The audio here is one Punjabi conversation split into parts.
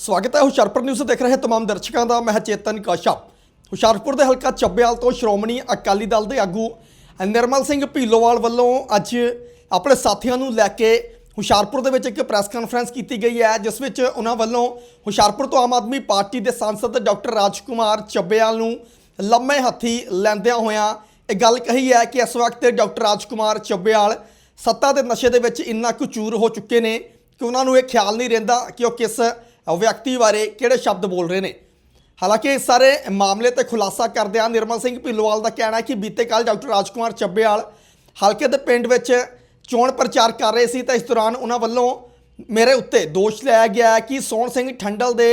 ਸਵਾਗਤ ਹੈ ਹੁਸ਼ਿਆਰਪੁਰ ਨਿਊਜ਼ ਦੇਖ ਰਹੇ ਤਮਾਮ ਦਰਸ਼ਕਾਂ ਦਾ, ਮੈਂ ਚੇਤਨ ਕਾਸ਼ਾ ਹੁਸ਼ਿਆਰਪੁਰ ਦੇ ਹਲਕਾ ਚੱਬੇਵਾਲ ਤੋਂ ਸ਼੍ਰੋਮਣੀ ਅਕਾਲੀ ਦਲ ਦੇ ਆਗੂ ਨਿਰਮਲ ਸਿੰਘ ਭੀਲੋਵਾਲ ਵੱਲੋਂ ਅੱਜ ਆਪਣੇ ਸਾਥੀਆਂ ਨੂੰ ਲੈ ਕੇ ਹੁਸ਼ਿਆਰਪੁਰ ਦੇ ਵਿੱਚ ਇੱਕ ਪ੍ਰੈਸ ਕਾਨਫਰੰਸ ਕੀਤੀ ਗਈ ਹੈ, ਜਿਸ ਵਿੱਚ ਉਹਨਾਂ ਵੱਲੋਂ ਹੁਸ਼ਿਆਰਪੁਰ ਤੋਂ ਆਮ ਆਦਮੀ ਪਾਰਟੀ ਦੇ ਸਾਂਸਦ ਡਾਕਟਰ ਰਾਜਕੁਮਾਰ ਚੱਬੇਵਾਲ ਨੂੰ ਲੰਮੇ ਹੱਥੀ ਲੈਂਦਿਆਂ ਹੋਇਆਂ ਇਹ ਗੱਲ ਕਹੀ ਹੈ ਕਿ ਇਸ ਵਕਤ ਡਾਕਟਰ ਰਾਜਕੁਮਾਰ ਚੱਬੇਵਾਲ ਸੱਤਾ ਦੇ ਨਸ਼ੇ ਦੇ ਵਿੱਚ ਇੰਨਾ ਕੁ ਚੂਰ ਹੋ ਚੁੱਕੇ ਨੇ ਕਿ ਉਹਨਾਂ ਨੂੰ ਇਹ ਖਿਆਲ ਨਹੀਂ ਰਹਿੰਦਾ ਕਿ ਉਹ ਕਿਸ ਵਿਅਕਤੀ ਬਾਰੇ ਕਿਹੜੇ ਸ਼ਬਦ ਬੋਲ ਰਹੇ ਨੇ? ਹਾਲਾਂਕਿ ਇਸ ਸਾਰੇ ਮਾਮਲੇ ਤੇ ਖੁਲਾਸਾ ਕਰਦਿਆਂ ਨਿਰਮਲ ਸਿੰਘ ਭਿੱਲੋਵਾਲ ਦਾ ਕਹਿਣਾ ਹੈ ਕਿ ਬੀਤੇ ਕੱਲ ਡਾਕਟਰ ਰਾਜਕੁਮਾਰ ਚੱਬੇਵਾਲ ਹਲਕੇ ਦੇ ਪਿੰਡ ਵਿੱਚ ਚੋਣ ਪ੍ਰਚਾਰ ਕਰ ਰਹੇ ਸੀ ਤਾਂ ਇਸ ਦੌਰਾਨ ਉਹਨਾਂ ਵੱਲੋਂ ਮੇਰੇ ਉੱਤੇ ਦੋਸ਼ ਲਾਇਆ ਗਿਆ ਕਿ ਸੋਹਣ ਸਿੰਘ ਠੰਡਲ ਦੇ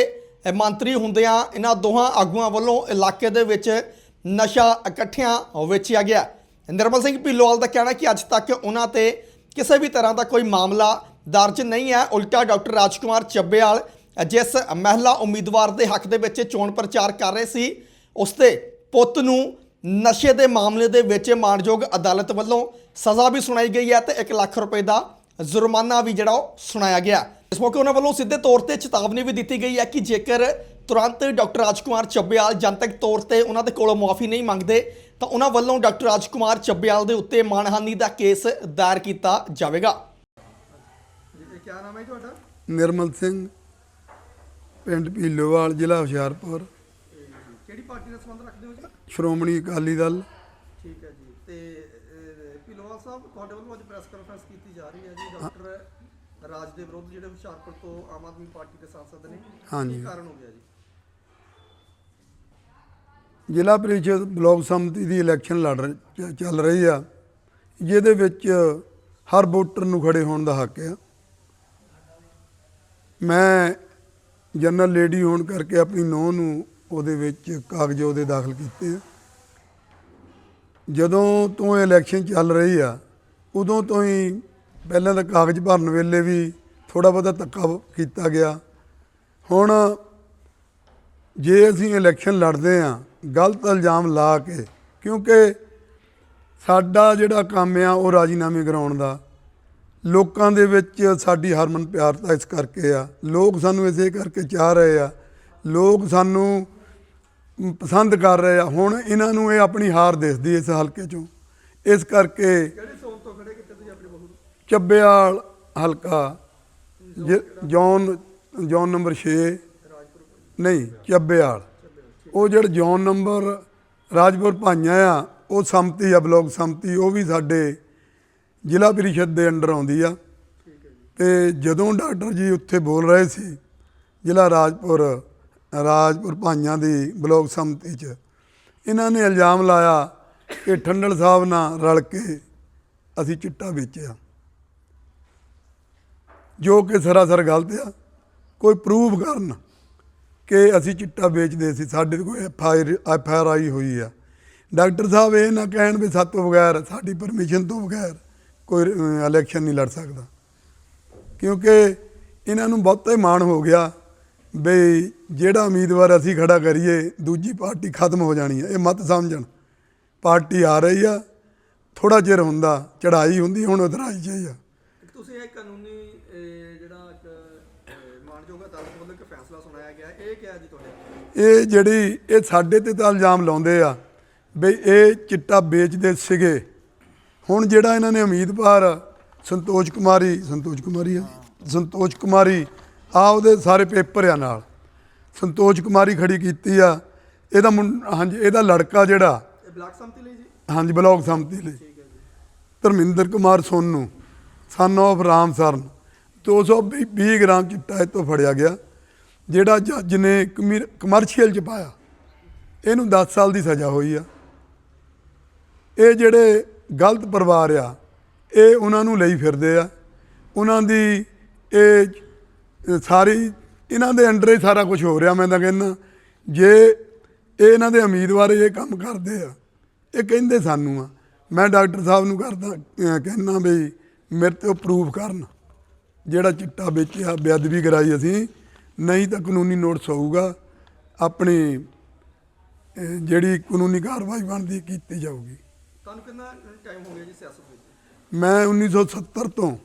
ਮੰਤਰੀ ਹੁੰਦਿਆਂ ਇਹਨਾਂ ਦੋਹਾਂ ਆਗੂਆਂ ਵੱਲੋਂ ਇਲਾਕੇ ਦੇ ਵਿੱਚ ਨਸ਼ਾ ਇਕੱਠਿਆਂ ਵੇਚਿਆ ਗਿਆ ਨਿਰਮਲ ਸਿੰਘ ਭਿੱਲੋਵਾਲ ਦਾ ਕਹਿਣਾ ਕਿ ਅੱਜ ਤੱਕ ਉਹਨਾਂ ਤੇ ਕਿਸੇ ਵੀ ਤਰ੍ਹਾਂ ਦਾ ਕੋਈ ਮਾਮਲਾ ਦਰਜ ਨਹੀਂ ਹੈ। ਉਲਟਾ ਡਾਕਟਰ ਰਾਜਕੁਮਾਰ ਚੱਬੇਵਾਲ ਜਿਸ ਮਹਿਲਾ ਉਮੀਦਵਾਰ ਦੇ ਹੱਕ ਦੇ ਵਿੱਚ ਚੋਣ ਪ੍ਰਚਾਰ ਕਰ ਰਹੇ ਸੀ ਉਸ ਦੇ ਪੁੱਤ ਨੂੰ ਨਸ਼ੇ ਦੇ ਮਾਮਲੇ ਦੇ ਵਿੱਚ ਮਾਣਯੋਗ ਅਦਾਲਤ ਵੱਲੋਂ ਸਜ਼ਾ ਵੀ ਸੁਣਾਈ ਗਈ ਹੈ ਤੇ 1 ਲੱਖ ਰੁਪਏ ਦਾ ਜੁਰਮਾਨਾ ਵੀ ਜਿਹੜਾ ਉਹ ਸੁਣਾਇਆ ਗਿਆ। ਇਸ ਮੌਕੇ ਉਹਨਾਂ ਵੱਲੋਂ ਸਿੱਧੇ ਤੌਰ ਤੇ ਚੇਤਾਵਨੀ ਵੀ ਦਿੱਤੀ ਗਈ ਹੈ ਕਿ ਜੇਕਰ ਤੁਰੰਤ ਡਾਕਟਰ ਰਾਜਕੁਮਾਰ ਚੱਬਿਆਲ ਜਨਤਕ ਤੌਰ ਤੇ ਉਹਨਾਂ ਦੇ ਕੋਲੋਂ ਮੁਆਫੀ ਨਹੀਂ ਮੰਗਦੇ, ਤਾਂ ਉਹਨਾਂ ਵੱਲੋਂ ਡਾਕਟਰ ਰਾਜਕੁਮਾਰ ਚੱਬਿਆਲ ਦੇ ਉੱਤੇ ਮਾਨਹਾਨੀ ਦਾ ਕੇਸ ਦਾਇਰ ਕੀਤਾ ਜਾਵੇਗਾ। ਜੀ ਕੀ ਨਾਮ ਹੈ ਤੁਹਾਡਾ? ਨਿਰਮਲ ਸਿੰਘ। ਪਿੰਡ ਭੀਲੋਵਾਲ ਜ਼ਿਲ੍ਹਾ ਹੁਸ਼ਿਆਰਪੁਰ। ਕਿਹੜੀ ਪਾਰਟੀ ਨਾਲ ਸੰਬੰਧ ਰੱਖਦੇ ਹੋ ਜੀ? ਸ਼੍ਰੋਮਣੀ ਅਕਾਲੀ ਦਲ। ਠੀਕ ਹੈ ਜੀ। ਤੇ ਪਿਲੋਵਾਲ ਸਾਹਿਬ ਤੁਹਾਡੇ ਵੱਲੋਂ ਅੱਜ ਪ੍ਰੈਸ ਕਾਨਫਰੰਸ ਕੀਤੀ ਜਾ ਰਹੀ ਹੈ ਜੀ। ਡਾਕਟਰ ਰਾਜ ਦੇ ਵਿਰੁੱਧ ਜਿਹੜੇ ਹੁਸ਼ਿਆਰਪੁਰ ਤੋਂ ਆਮ ਆਦਮੀ ਪਾਰਟੀ ਦੇ ਸਾਂਸਦ ਨੇ ਹਾਂਜੀ। ਕੀ ਕਾਰਨ ਹੋ ਗਿਆ ਜੀ? ਜ਼ਿਲ੍ਹਾ ਪ੍ਰੀਸ਼ਦ ਬਲਾਕ ਸੰਮਤੀ ਦੀ ਇਲੈਕਸ਼ਨ ਲੜ ਚੱਲ ਰਹੀ ਆ। ਜਿਹਦੇ ਵਿੱਚ ਹਰ ਵੋਟਰ ਨੂੰ ਖੜੇ ਹੋਣ ਦਾ ਹੱਕ ਆ। ਮੈਂ ਜਨਰਲ ਲੇਡੀ ਹੋਣ ਕਰਕੇ ਆਪਣੀ ਨੂੰਹ ਨੂੰ ਉਹਦੇ ਵਿੱਚ ਕਾਗਜ਼ ਉਹਦੇ ਦਾਖਲ ਕੀਤੇ ਆ। ਜਦੋਂ ਤੋਂ ਇਲੈਕਸ਼ਨ ਚੱਲ ਰਹੀ ਆ, ਉਦੋਂ ਤੋਂ ਹੀ ਪਹਿਲਾਂ ਤਾਂ ਕਾਗਜ਼ ਭਰਨ ਵੇਲੇ ਵੀ ਥੋੜਾ ਬਹੁਤਾ ਧੱਕਾ ਕੀਤਾ ਗਿਆ। ਹੁਣ ਜੇ ਅਸੀਂ ਇਲੈਕਸ਼ਨ ਲੜਦੇ ਆ, ਗਲਤ ਇਲਜ਼ਾਮ ਲਾ ਕੇ, ਕਿਉਂਕਿ ਸਾਡਾ ਜਿਹੜਾ ਕੰਮ ਆ ਉਹ ਰਾਜੀਨਾਮੇ ਕਰਾਉਣ ਦਾ। ਲੋਕਾਂ ਦੇ ਵਿੱਚ ਸਾਡੀ ਹਰਮਨ ਪਿਆਰਤਾ ਇਸ ਕਰਕੇ ਆ। ਲੋਕ ਸਾਨੂੰ ਇਸੇ ਕਰਕੇ ਚਾਹ ਰਹੇ ਆ। ਲੋਕ ਸਾਨੂੰ ਪਸੰਦ ਕਰ ਰਹੇ ਆ। ਹੁਣ ਇਹਨਾਂ ਨੂੰ ਇਹ ਆਪਣੀ ਹਾਰ ਦਿਸਦੀ ਇਸ ਹਲਕੇ ਚੋਂ। ਇਸ ਕਰਕੇ ਕਿਹੜੇ ਸੋਨ ਤੋਂ ਖੜੇ ਕਿਤੇ ਤੁਸੀਂ ਆਪਣੀ ਬਹੂ ਨੂੰ? ਚੱਬਿਆਲ ਹਲਕਾ ਜੌਨ ਜੌਨ ਨੰਬਰ 6 ਨਹੀਂ ਚੱਬਿਆਲ। ਉਹ ਜਿਹੜਾ ਜੌਨ ਨੰਬਰ ਰਾਜਪੁਰ ਭਾਈਆਂ ਆ ਉਹ ਸੰਮਤੀ ਆ ਬਲਾਕ ਸੰਮਤੀ ਉਹ ਵੀ ਸਾਡੇ ਜ਼ਿਲ੍ਹਾ ਪ੍ਰੀਸ਼ਦ ਦੇ ਅੰਡਰ ਆਉਂਦੀ ਆ। ਤੇ ਜਦੋਂ ਡਾਕਟਰ ਜੀ ਉੱਥੇ ਬੋਲ ਰਹੇ ਸੀ, ਜ਼ਿਲ੍ਹਾ ਰਾਜਪੁਰ ਰਾਜਪੁਰ ਭਾਈਆਂ ਦੀ ਬਲਾਕ ਸੰਮਤੀ 'ਚ, ਇਹਨਾਂ ਨੇ ਇਲਜ਼ਾਮ ਲਾਇਆ ਕਿ ਠੰਡਲ ਸਾਹਿਬ ਨਾਲ ਰਲ ਕੇ ਅਸੀਂ ਚਿੱਟਾ ਵੇਚਿਆ। ਜੋ ਕਿ ਸਰਾਸਰ ਗਲਤ ਆ। ਕੋਈ ਪ੍ਰੂਫ ਕਰਨ ਕਿ ਅਸੀਂ ਚਿੱਟਾ ਵੇਚਦੇ ਸੀ, ਸਾਡੇ ਤੇ ਕੋਈ F I F R I ਹੋਈ ਆ। ਡਾਕਟਰ ਸਾਹਿਬ ਇਹ ਨਾ ਕਹਿਣ ਵੀ ਸਾਤੋਂ ਬਗੈਰ, ਸਾਡੀ ਪਰਮਿਸ਼ਨ ਤੋਂ ਬਗੈਰ ਕੋਈ ਇਲੈਕਸ਼ਨ ਨਹੀਂ ਲੜ ਸਕਦਾ। ਕਿਉਂਕਿ ਇਹਨਾਂ ਨੂੰ ਬਹੁਤਾ ਹੀ ਮਾਣ ਹੋ ਗਿਆ ਬਈ ਜਿਹੜਾ ਉਮੀਦਵਾਰ ਅਸੀਂ ਖੜਾ ਕਰੀਏ ਦੂਜੀ ਪਾਰਟੀ ਖਤਮ ਹੋ ਜਾਣੀ ਹੈ। ਇਹ ਮਤ ਸਮਝਣ। ਪਾਰਟੀ ਆ ਰਹੀ ਆ ਥੋੜਾ ਚਿਰ ਹੁੰਦਾ ਚੜਾਈ ਹੁੰਦੀ ਹੁਣ ਉਤਰਾਈ ਚਾਹੀ ਆ। ਇੱਕ ਤੁਸੀਂ ਇਹ ਕਾਨੂੰਨੀ ਜਿਹੜਾ ਮਾਣਯੋਗ ਅਦਾਲਤ ਵੱਲੋਂ ਇੱਕ ਫੈਸਲਾ ਸੁਣਾਇਆ ਗਿਆ ਇਹ ਕਿਹਾ ਜੀ ਤੁਹਾਡੇ ਇਹ ਜਿਹੜੀ ਇਹ ਸਾਡੇ ਤੇ ਤਾਂ ਇਲਜ਼ਾਮ ਲਾਉਂਦੇ ਆ ਬਈ ਇਹ ਚਿੱਟਾ ਵੇਚਦੇ ਸੀਗੇ। ਹੁਣ ਜਿਹੜਾ ਇਹਨਾਂ ਨੇ ਉਮੀਦਵਾਰ ਸੰਤੋਸ਼ ਕੁਮਾਰੀ ਸੰਤੋਸ਼ ਕੁਮਾਰੀ ਆ ਸੰਤੋਸ਼ ਕੁਮਾਰੀ ਆ ਉਹਦੇ ਸਾਰੇ ਪੇਪਰ ਆ ਨਾਲ। ਸੰਤੋਸ਼ ਕੁਮਾਰੀ ਖੜੀ ਕੀਤੀ ਆ ਇਹਦਾ ਹਾਂਜੀ ਇਹਦਾ ਲੜਕਾ ਜਿਹੜਾ ਇਹ ਬਲਾਕ ਸੰਮਤੀ ਲਈ ਜੀ? ਹਾਂਜੀ ਬਲਾਕ ਸੰਮਤੀ ਲਈ। ਧਰਮਿੰਦਰ ਕੁਮਾਰ ਸੋਨੂ ਸਨ of ਰਾਮ ਸਰਨ 220 ਗ੍ਰਾਮ ਚਿੱਟਾ ਇਹ ਤੋਂ ਫੜਿਆ ਗਿਆ ਜਿਹੜਾ ਜੱਜ ਨੇ ਕਮਰਸ਼ੀਅਲ ਚ ਪਾਇਆ। ਇਹਨੂੰ 10 ਸਾਲ ਦੀ ਸਜ਼ਾ ਹੋਈ ਆ। ਇਹ ਜਿਹੜੇ ਗਲਤ ਪਰਿਵਾਰ ਆ, ਇਹ ਉਹਨਾਂ ਨੂੰ ਲਈ ਫਿਰਦੇ ਆ। ਉਹਨਾਂ ਦੀ ਇਹ ਸਾਰੀ, ਇਹਨਾਂ ਦੇ ਅੰਡਰ ਹੀ ਸਾਰਾ ਕੁਝ ਹੋ ਰਿਹਾ ਮੈਂ ਤਾਂ ਕਹਿੰਦਾ। ਜੇ ਇਹ ਇਹਨਾਂ ਦੇ ਉਮੀਦਵਾਰ ਇਹ ਕੰਮ ਕਰਦੇ ਆ, ਇਹ ਕਹਿੰਦੇ ਸਾਨੂੰ ਆ। ਮੈਂ ਡਾਕਟਰ ਸਾਹਿਬ ਨੂੰ ਕਰਦਾ, ਅਹ ਕਹਿੰਦਾ ਵੀ ਮੇਰੇ ਤੇ ਉਹ ਪ੍ਰੂਫ ਕਰਨ, ਜਿਹੜਾ ਚਿੱਟਾ ਵੇਚਿਆ, ਬੇਅਦਬੀ ਕਰਾਈ ਅਸੀਂ, ਨਹੀਂ ਤਾਂ ਕਾਨੂੰਨੀ ਨੋਟਿਸ ਹੋਊਗਾ, ਆਪਣੀ ਜਿਹੜੀ ਕਾਨੂੰਨੀ ਕਾਰਵਾਈ ਬਣਦੀ, ਕੀਤੀ ਜਾਊਗੀ। ਤੁਹਾਨੂੰ ਕਿੰਨਾ ਟਾਈਮ ਹੋ ਗਿਆ ਜੀ ਸਿਆਸਤ ਵਿੱਚ? ਮੈਂ 1970 ਤੋਂ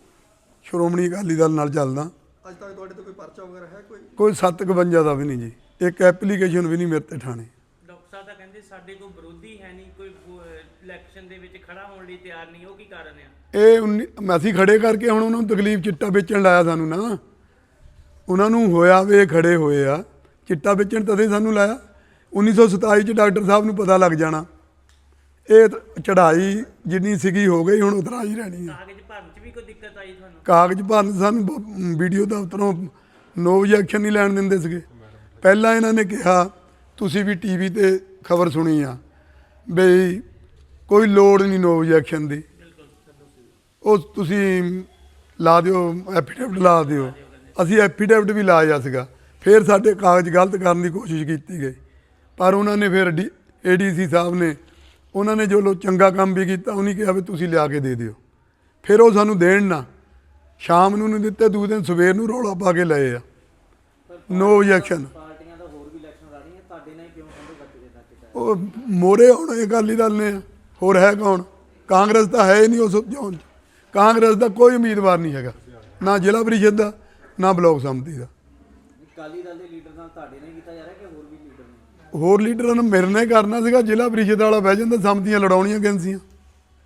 ਸ਼੍ਰੋਮਣੀ ਅਕਾਲੀ ਦਲ ਨਾਲ ਚੱਲਦਾ। ਅੱਜ ਤੱਕ ਤੁਹਾਡੇ ਤੇ ਕੋਈ ਪਰਚਾ ਵਗੈਰਾ ਹੈ ਕੋਈ? ਕੋਈ 751 ਦਾ ਵੀ ਨਹੀਂ ਜੀ। ਇੱਕ ਐਪਲੀਕੇਸ਼ਨ ਵੀ ਨਹੀਂ ਮੇਰੇ ਤੇ ਠਾਣੇ। ਡਾਕਟਰ ਸਾਹਿਬ ਤਾਂ ਕਹਿੰਦੇ ਸਾਡੇ ਕੋਈ ਵਿਰੋਧੀ ਹੈ ਨਹੀਂ ਕੋਈ ਇਲੈਕਸ਼ਨ ਦੇ ਵਿੱਚ ਖੜਾ ਹੋਣ ਲਈ ਤਿਆਰ ਨਹੀਂ ਉਹ ਕੀ ਕਾਰਨ ਆ? ਇਹ ਉੱਨੀ- ਅਸੀਂ ਖੜੇ ਕਰਕੇ ਹੁਣ ਉਹਨਾਂ ਨੂੰ ਤਕਲੀਫ ਚਿੱਟਾ ਵੇਚਣ ਲਾਇਆ ਸਾਨੂੰ ਨਾ। ਉਹਨਾਂ ਨੂੰ ਹੋਇਆ ਵੀ ਖੜੇ ਹੋਏ ਆ। ਚਿੱਟਾ ਵੇਚਣ ਤਦੇ ਸਾਨੂੰ ਲਾਇਆ। 1927 ਚ ਡਾਕਟਰ ਸਾਹਿਬ ਨੂੰ ਪਤਾ ਲੱਗ ਜਾਣਾ। ਇਹ ਚੜਾਈ ਜਿੰਨੀ ਸੀਗੀ ਹੋ ਗਈ ਹੁਣ ਉਤਰਾ ਹੀ ਰਹਿਣੀ ਆ। ਕਾਗਜ਼ ਭਰਨ 'ਚ ਵੀ ਕੋਈ ਦਿੱਕਤ ਆਈ ਤੁਹਾਨੂੰ? ਕਾਗਜ਼ ਭਰਨ ਸਾਨੂੰ ਬ- ਵੀਡੀਓ ਦਫ਼ਤਰੋਂ ਨੋ objection ਨਹੀਂ ਲੈਣ ਦਿੰਦੇ ਸੀਗੇ। ਪਹਿਲਾਂ ਇਹਨਾਂ ਨੇ ਕਿਹਾ ਤੁਸੀਂ ਵੀ ਟੀਵੀ ਤੇ ਖਬਰ ਸੁਣੀ ਆ ਬਈ ਕੋਈ ਲੋੜ ਨਹੀਂ ਨੋ objection ਦੀ। ਉਹ ਤੁਸੀਂ ਲਾ ਦਿਓ ਐਫੀਡੇਵਿਟ ਲਾ ਦਿਓ। ਅਸੀਂ ਐਫੀਡੇਵਿਟ ਵੀ ਲਾਇਆ ਸੀਗਾ। ਫਿਰ ਸਾਡੇ ਕਾਗਜ਼ ਗਲਤ ਕਰਨ ਦੀ ਕੋਸ਼ਿਸ਼ ਕੀਤੀ ਗਈ। ਪਰ ਉਹਨਾਂ ਨੇ ਫਿਰ ਏਡੀਸੀ ਸਾਹਿਬ ਨੇ ਉਹਨਾਂ ਨੇ ਜੋ ਲੋ ਚੰਗਾ ਕੰਮ ਵੀ ਕੀਤਾ ਉਹਨੇ ਕਿਹਾ ਵੀ ਤੁਸੀਂ ਲਿਆ ਕੇ ਦੇ ਦਿਓ। ਫਿਰ ਉਹ ਸਾਨੂੰ ਦੇਣ ਨਾ। ਸ਼ਾਮ ਨੂੰ ਨਹੀਂ ਦਿੱਤੇ ਦੂਜੇ ਦਿਨ ਸਵੇਰ ਨੂੰ ਰੌਲਾ ਪਾ ਕੇ ਲਏ ਆ। ਨੋ objection ਪਾਰਟੀਆਂ ਦਾ ਹੋਰ ਵੀ ਇਲੈਕਸ਼ਨ ਲੜ ਰਹੀਆਂ ਤੁਹਾਡੇ ਨਾਲ ਹੀ ਕਿਉਂ ਕਹਿੰਦੇ ਬੱਚੇ ਦਾ ਕਿਤਾ? ਉਹ ਮੋਰੇ ਹੁਣ ਅਕਾਲੀ ਦਲ ਨੇ। ਹੋਰ ਹੈ ਕੌਣ? ਕਾਂਗਰਸ ਤਾਂ ਹੈ ਹੀ ਨਹੀਂ ਉਸ ਜ਼ੋਨ 'ਚ। ਕਾਂਗਰਸ ਦਾ ਕੋਈ ਉਮੀਦਵਾਰ ਨਹੀਂ ਹੈਗਾ। ਨਾ ਜ਼ਿਲ੍ਹਾ ਪ੍ਰੀਸ਼ਦ ਦਾ ਨਾ ਬਲਾਕ ਸੰਮਤੀ ਦਾ। ਅਕਾਲੀ ਦਲ ਦੇ ਲੀਡਰ ਨਾਲ ਤੁਹਾਡੇ ਨਾਲ ਹੀ ਕੀਤਾ ਜਾ ਰਿਹਾ ਕਿ ਹੋਰ ਲੀਡਰਾਂ ਨੂੰ ਮੇਰੇ ਨੇ ਕਰਨਾ ਸੀਗਾ, ਜ਼ਿਲ੍ਹਾ ਪ੍ਰੀਸ਼ਦ ਵਾਲਾ ਬਹਿ ਜਾਂਦਾ, ਸੰਮਤੀਆਂ ਲੜਾਉਣੀਆਂ ਕੈਂਸੀਆਂ